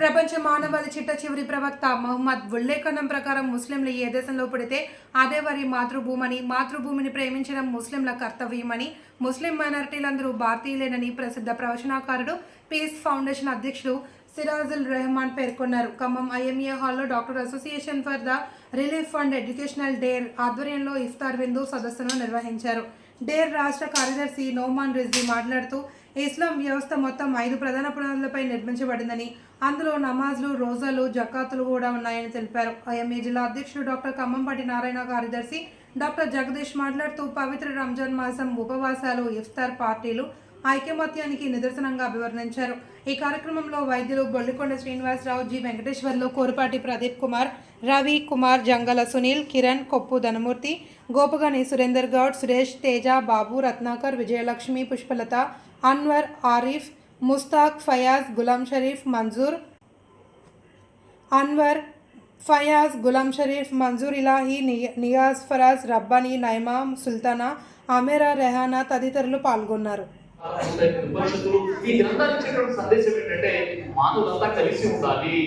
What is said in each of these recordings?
ప్రపంచ మానవాళి చిట్ట చివరి ప్రవక్త మహమ్మద్ ఉల్లేఖనం ప్రకారం ముస్లింలు ఏ దేశంలో పుడితే అదే వారి మాతృభూమని మాతృభూమిని ప్రేమించడం ముస్లింల కర్తవ్యమని ముస్లిం మైనారిటీలందరూ భారతీయులేనని ప్రసిద్ధ ప్రవచనాకారుడు పీస్ ఫౌండేషన్ అధ్యక్షుడు సిరాజుల్ రెహమాన్ పేర్కొన్నారు. ఖమ్మం ఐఎంఏ హాల్లో doctor association for the relief fund educational dare ఆధ్వర్యంలో ఇఫ్తార్ విందు సదస్సును నిర్వహించారు. డేర్ రాష్ట్ర కార్యదర్శి నోమాన్ రిజ్వీ మాట్లాడుతూ ఇస్లాం వ్యవస్థ మొత్తం ఐదు ప్రధాన పునాదులపై నిర్మించబడిందని అందులో నమాజ్లు రోజాలు జకాతులు కూడా ఉన్నాయని తెలిపారు. ఐఎంఏ జిల్లా అధ్యక్షుడు డాక్టర్ ఖమ్మంపాటి నారాయణ కార్యదర్శి డాక్టర్ జగదీష్ మాట్లాడుతూ పవిత్ర రంజాన్ మాసం ఉపవాసాలు ఇఫ్తార్ పార్టీలు ఐకమత్యానికి నిదర్శనంగా అభివర్ణించారు. ఈ కార్యక్రమంలో వైద్యులు బొల్లికొండ శ్రీనివాసరావు జి. వెంకటేశ్వర్లు కోరుపాటి ప్రదీప్ కుమార్ రవి కుమార్ జంగల సునీల్ కిరణ్ కొప్పు ధనమూర్తి గోపగని సురేందర్ గౌడ్ సురేష్ తేజ బాబు రత్నాకర్ విజయలక్ష్మి పుష్పలత అన్వర్ ఆరిఫ్ ముస్తాక్ ఫయాజ్ గులాం షరీఫ్ మంజూర్. అన్వర్ ఫయాజ్ గులాం షరీఫ్ మంజూర్ ఇలాహి ని- నియాజ్ ఫరాజ్ రబ్బానీ నైమా సుల్తానా అమేరా రెహానా తదితరులు పాల్గొన్నారు. ఉపనిషత్తులు. ఈ గ్రంథాలు ఇచ్చేటువంటి సందేశం ఏంటంటే మానవులంతా కలిసి ఉండాలి.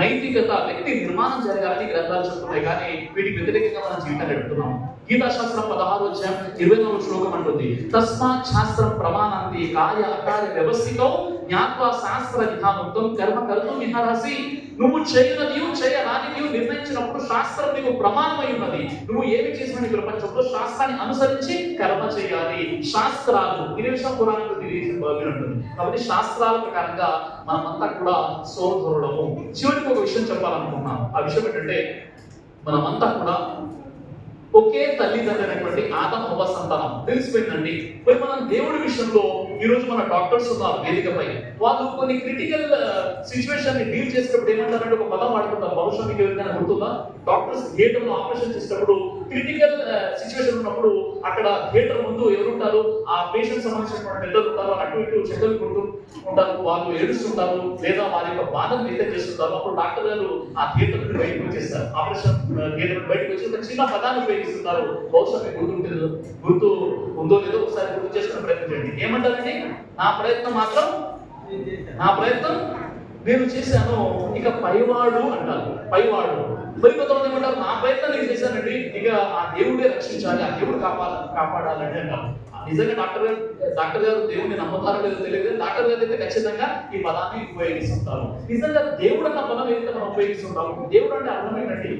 నైతికత వ్యక్తి నిర్మాణం జరగాలని గ్రంథాలు చెప్తున్నాయి. కానీ వీటికి వ్యతిరేకంగా మనం జీవితం గడుపుతున్నాం గీతాశాస్త్రం పదహారు అధ్యాయం ఇరవై నాలుగు శ్లోకం అంటుంది తస్మాత్ శాస్త్రం ప్రమాణాంతి కాయ అకార్య వ్యవస్థితో జ్ఞాత్వా శాస్త్ర విధానంతో కర్మ కర్తం విహారసి. నువ్వు చేయనది చేయరానిది నిర్ణయించినప్పుడు శాస్త్రం నీకు ప్రమాణమై ఉన్నది. నువ్వు ఏమి చేసిన ప్రపంచంలో? శాస్త్రాన్ని అనుసరించి కర్మ చేయాలి. శాస్త్రాలు. ఈ విషయం పురాణంలో తెలియజేసిన ఉంటుంది కాబట్టి శాస్త్రాల ప్రకారంగా మనమంతా కూడా సోదరుడము చివరికి ఒక విషయం చెప్పాలనుకున్నాం ఆ విషయం ఏంటంటే మనమంతా కూడా ఒకే తల్లిదండ్రులైనటువంటి ఆదం హవ సంతానం. తెలిసిపోయిందండి. మరి మనం దేవుడి విషయంలో ఈరోజు మన డాక్టర్స్ ఉన్నారు వేదికపై. వాళ్ళు కొన్ని క్రిటికల్ సిచ్యువేషన్ని డీల్ చేసేటప్పుడు ఏమంటారంటే ఒక పదం వాడుతుంటారు బహుశా మీకు ఎవరికైనా గుర్తుందా? డాక్టర్స్ థియేటర్ ఆపరేషన్ చేసేటప్పుడు క్రిటికల్ సిచ్యువేషన్ uh, ఉన్నప్పుడు అక్కడ థియేటర్ ముందు ఎవరుంటారు? ఆ పేషెంట్ సంబంధించినటువంటి పెద్దలు ఉంటారు. అటు ఇటు చెక్కలు కొడుతూ ఉంటారు. వాళ్ళు ఏడుస్తుంటారు. లేదా వారి యొక్క బాధను వ్యక్తం చేస్తుంటారు అప్పుడు డాక్టర్ గారు ఆ థియేటర్ నుండి బయటకు వచ్చేస్తారు. ఆపరేషన్ uh, థియేటర్ నుండి బయటకు వచ్చి ఒక చిన్న పదాన్ని ఉపయోగిస్తున్నారు బహుశా మీకు గుర్తుంటుందో గుర్తు ఉందో లేదో ఒకసారి గుర్తు చేసుకునే ప్రయత్నం చేయండి. ఏమంటారండి? నా ప్రయత్నం మాత్రం నా ప్రయత్నం నేను చేశాను. ఇక పైవాడు అంటారు. పైవాడు. మరి కొంతమంది ఏమంటారు నా ప్రయత్నం నేను చేశానండి ఇక ఆ దేవుడే రక్షించాలి ఆ దేవుడు కాపాడ కాపాడాలని అంటారు నిజంగా డాక్టర్ గారు డాక్టర్ గారు దేవుడిని నమ్మతారో లేదో తెలియదు డాక్టర్ గారు అయితే ఖచ్చితంగా ఈ పదాన్ని ఉపయోగిస్తుంటారు. నిజంగా దేవుడు అన్న పదం ఏదైతే మనం ఉపయోగిస్తుంటాము దేవుడు అంటే అర్థం ఏంటంటే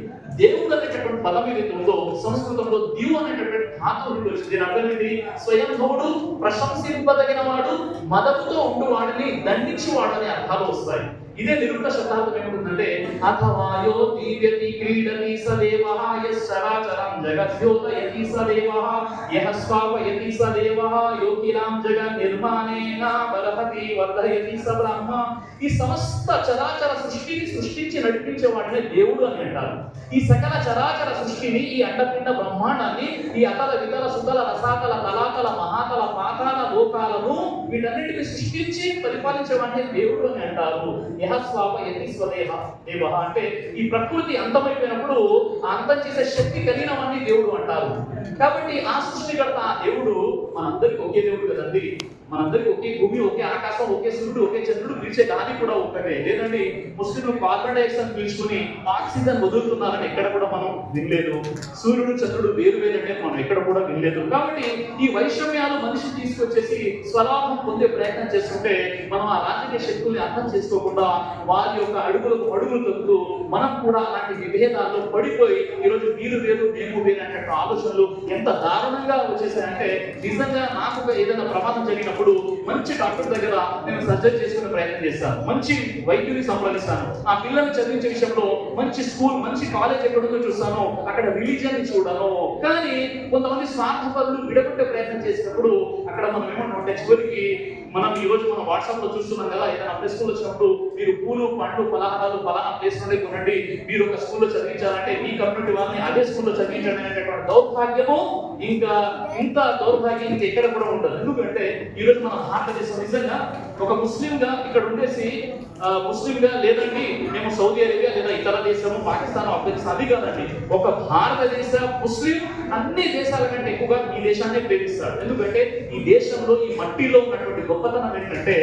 దేవుడు అనేటటువంటి పదం ఏదైతే ఉందో సంస్కృతంలో దివు అనేటటువంటి ధాతువు నుండి దీని అర్థం ఏంటి? స్వయంభవుడు ప్రశంసింపదగిన వాడు మదపుతో ఉండు వాడిని దండించి వాడని అర్థాలు వస్తాయి. ఇదే నిరుక్త శతాబ్దం ఏముంటుందంటే అథవాయో దీవ్యతి క్రీడతి సదేవ యశ్చరాచరం జగద్యోతయతి సదేవ యః స్వాపయతి సదేవః యోగినాం జగన్ నిర్మాణేన బలహతి వర్ధయతి స బ్రహ్మ. ఈ సమస్త చరాచర సృష్టిని సృష్టించి నడిపించే వాడిని దేవుడు అని అంటారు. ఈ సకల చరాచర సృష్టిని ఈ అండపిండ బ్రహ్మాండాన్ని ఈ అతల వితల సుతల రసాకల తలాతల మహాకల పాతాల లోకాలను వీటన్నిటిని సృష్టించి పరిపాలించేవాడిని దేవుడు అని అంటారు. యహస్వాప ఎన్ని స్వదేహ దేవ. అంటే ఈ ప్రకృతి అంతమైపోయినప్పుడు ఆ అంతం చేసే శక్తి కలిగిన వాడిని దేవుడు అంటారు. కాబట్టి ఆ సృష్టికర్త ఆ దేవుడు మనందరికి ఒకే దేవుడు కదండి. మనందరికి ఒకే భూమి ఒకే ఆకాశం ఒకే సూర్యుడు ఒకే చంద్రుడు పిలిచే గాలి కూడా ఒక్కటే. లేదండి ముస్లింలు కార్బన్ డైఆక్సైడ్ పీల్చుకుని ఆక్సిజన్ వదులుతున్నారని ఎక్కడ కూడా మనం వినలేదు. సూర్యుడు చంద్రుడు వేరు వేరే మనం ఎక్కడ కూడా వినలేదు. కాబట్టి ఈ వైషమ్యాలు మనిషి తీసుకొచ్చేసి స్వలాభం పొందే ప్రయత్నం చేస్తుంటే మనం ఆ రాజకీయ శక్తుల్ని అర్థం చేసుకోకుండా వారి యొక్క అడుగులకు అడుగులు తగ్గుతూ మనం కూడా అలాంటి విభేదాల్లో పడిపోయి ఈరోజు మీరు వేరు మేము వేరు అనే ఆలోచనలు ఎంత దారుణంగా వచ్చేసాయంటే నిజంగా నాకు ఒక ఏదైనా ప్రమాదం జరిగినప్పుడు మంచి డాక్టర్ దగ్గర నేను సర్జరీ చేసుకునే ప్రయత్నం చేస్తాను మంచి వైద్యుని సంప్రదిస్తాను. ఆ పిల్లల్ని చదివించే విషయంలో మంచి స్కూల్ మంచి కాలేజ్ ఎక్కడుందో చూస్తాను అక్కడ రిలీజియన్ చూడను. కానీ కొంతమంది స్వార్థపరులు విడగొట్టే ప్రయత్నం చేసినప్పుడు అక్కడ మనం ఏమంటామంటే చివరికి మనం ఈ రోజు మనం వాట్సాప్లో చూస్తున్నాం కదా ఏదైనా ప్లస్ స్కూల్ వచ్చినప్పుడు మీరు పూలు పండ్లు పలహారాలు ఫలానా ప్లేస్ నుండి కొనండి. మీరు ఒక స్కూల్లో చదివించాలంటే మీ కమ్యూనిటీ వాళ్ళని అదే స్కూల్లో చదివించండి అనేటటువంటి దౌర్భాగ్యము ఇంకా ఇంత దౌర్భాగ్యం ఇంకా ఎక్కడ కూడా ఉండదు. ఎందుకంటే ఈ రోజు మన భారతదేశం నిజంగా ఒక ముస్లింగా ఇక్కడ ఉండేసి ముస్లింగా లేదండి మేము సౌదీ అరేబియా లేదా ఇతర దేశము పాకిస్తాన్ ఆఫ్ఘనిస్తాన్ అది కాదండి. ఒక భారతదేశ ముస్లిం అన్ని దేశాల కంటే ఎక్కువగా ఈ దేశాన్ని ప్రేమిస్తాడు. ఎందుకంటే ఈ దేశంలో ఈ మట్టిలో ఉన్నటువంటి గొప్పతనం ఏంటంటే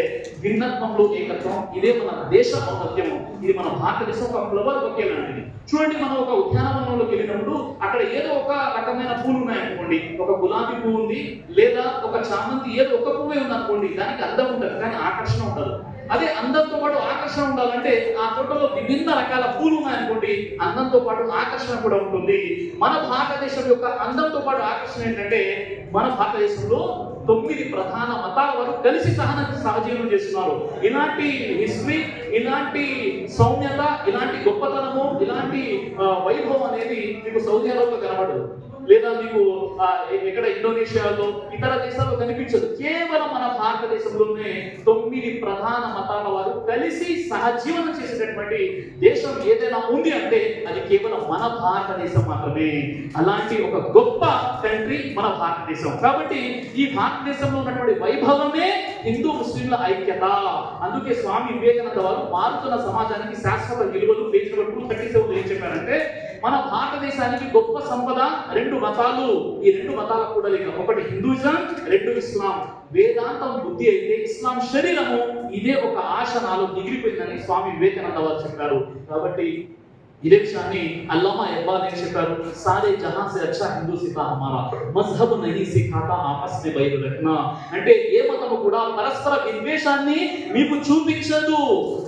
భిన్నత్వంలో ఏకత్వం. ఇదే మన దేశ ఔన్నత్యము. ఇది మన భారతదేశం ఒక ఫ్లవర్ బొకే లాంటిది. చూడండి మనం ఒక ఉద్యానవనంలోకి వెళ్ళినప్పుడు అక్కడ ఏదో ఒక రకమైన పూలు ఉన్నాయనుకోండి. ఒక గులాబీ పువ్వు ఉంది లేదా ఒక చామంతి ఏదో ఒక పువ్వే ఉంది అనుకోండి దానికి అర్థం ఉంటుంది కానీ ఆకర్షణ ఉండదు. అదే అందంతో పాటు ఆకర్షణ ఉండాలంటే ఆ తోటలో విభిన్న రకాల పూలు ఉన్నాయనుకోండి అందంతో పాటు ఆకర్షణ కూడా ఉంటుంది. మన భారతదేశం యొక్క అందంతో పాటు ఆకర్షణ ఏంటంటే మన భారతదేశంలో తొమ్మిది ప్రధాన మతాల వారు కలిసి సహన సహజీవనం చేస్తున్నారు. ఇలాంటి హిస్టరీ ఇలాంటి సౌమ్యత ఇలాంటి గొప్పతనము ఇలాంటి వైభవం అనేది మీకు సౌదీ అరేబియాలో కనబడదు. లేదా మీకు ఎక్కడ ఇండోనేషియాలో ఇతర దేశాల్లో కనిపించదు. కేవలం మన భారతదేశంలోనే తొమ్మిది ప్రధాన మతాల వారు కలిసి సహజీవనం చేసేటటువంటి దేశం ఏదైనా ఉంది అంటే అది కేవలం మన భారతదేశం మాత్రమే. అలాంటి ఒక గొప్ప కంట్రీ మన భారతదేశం. కాబట్టి ఈ భారతదేశంలో ఉన్నటువంటి వైభవమే హిందూ ముస్లింల ఐక్యత. అందుకే స్వామి వివేకానంద వారు మారుతున్న సమాజానికి శాశ్వత విలువలు page number two thirty seven ఏం చెప్పారంటే మన భారతదేశానికి గొప్ప సంపద రెండు మతాలు. ఈ రెండు మతాల కూడా లేక ఒకటి హిందూయిజం రెండు ఇస్లాం. వేదాంతం బుద్ధి అయితే ఇస్లాం శరీరము ఇదే ఒక ఆశ నాలో మిగిలిపోయిందని స్వామి వివేకానంద వారు చెప్పారు. కాబట్టి ఇదే విషయాన్ని అల్లామా ఇక్బాల్ చెప్పారు? సారే జహాన్ సే అచ్చా హిందూ సీతా హమారా. మజ్హబ్ నహీ సిఖాతా ఆపస్ మే బైరు రఖనా అంటే ఏ మతము కూడా పరస్పర విద్వేషాన్ని మీకు చూపించదు.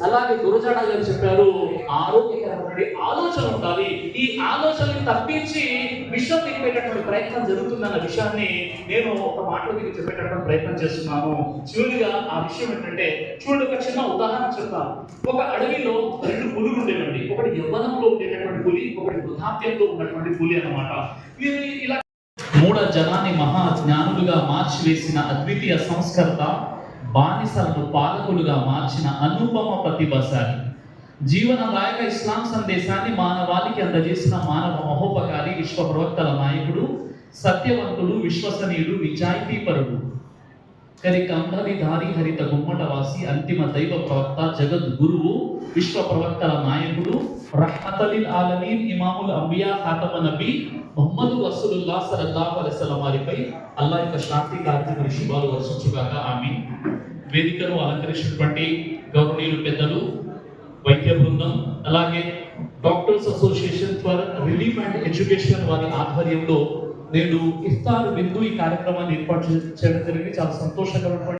అలాగే గురజాడ గారు చెప్పారు ఆరోగ్యకరమైన ఆలోచన ఉండాలి. ఈ ఆలోచనని తప్పించి విషయం తిప్పేటటువంటి ప్రయత్నం జరుగుతుందన్న విషయాన్ని నేను ఒక మాటలో మీకు చెప్పేటటువంటి ప్రయత్నం చేస్తున్నాను. చివరిగా ఆ విషయం ఏంటంటే చూడండి ఒక చిన్న ఉదాహరణ చెప్తాను. ఒక అడవిలో రెండు పులులు ఉండేవండి. ఒకటి యవ్వనంలో ఉండేటటువంటి పులి ఒకటి వృద్ధాప్యంలో ఉన్నటువంటి పులి అన్నమాట. ఇది ఇలా మూఢ జనాన్ని మహా జ్ఞానులుగా మార్చివేసిన అద్వితీయ సంస్కర్త బానిసలను పాలకులుగా మార్చిన అనుపమ ప్రతిభశాలి జీవనదాయక ఇస్లాం సందేశాన్ని మానవాళికి అందజేసిన మానవ మహోపకారి విశ్వ ప్రవక్తల నాయకుడు సత్యవంతుడు విశ్వసనీయుడు విజాయితీపరుడు కరి కంఠవిధారి హరిత గుమ్మటవాసి అంతిమ దైవ ప్రవక్త జగద్ గురువు విశ్వ ప్రవక్తల నాయకుడు రహమతలిల్ ఆలమీన్ ఇమాముల్ అంబియా ఖాతమ నబీ మొహమ్మద్ రసూలుల్లాహ్ సల్లల్లాహు అలైహి వసల్లం వారిపై అల్లాహ్ యొక్క శాంతి కార్తీ శుభాలు వర్షించుగాక ఆమె వేదికను అలంకరించినటువంటి గౌరవనీయులు పెద్దలు వైద్య బృందం అలాగే doctors association for relief and education వారి ఆధ్వర్యంలో నేడు ఇఫ్తార్ బిందు ఈ కార్యక్రమాన్ని ఏర్పాటు చేయడం జరిగింది. చాలా సంతోషకరమైన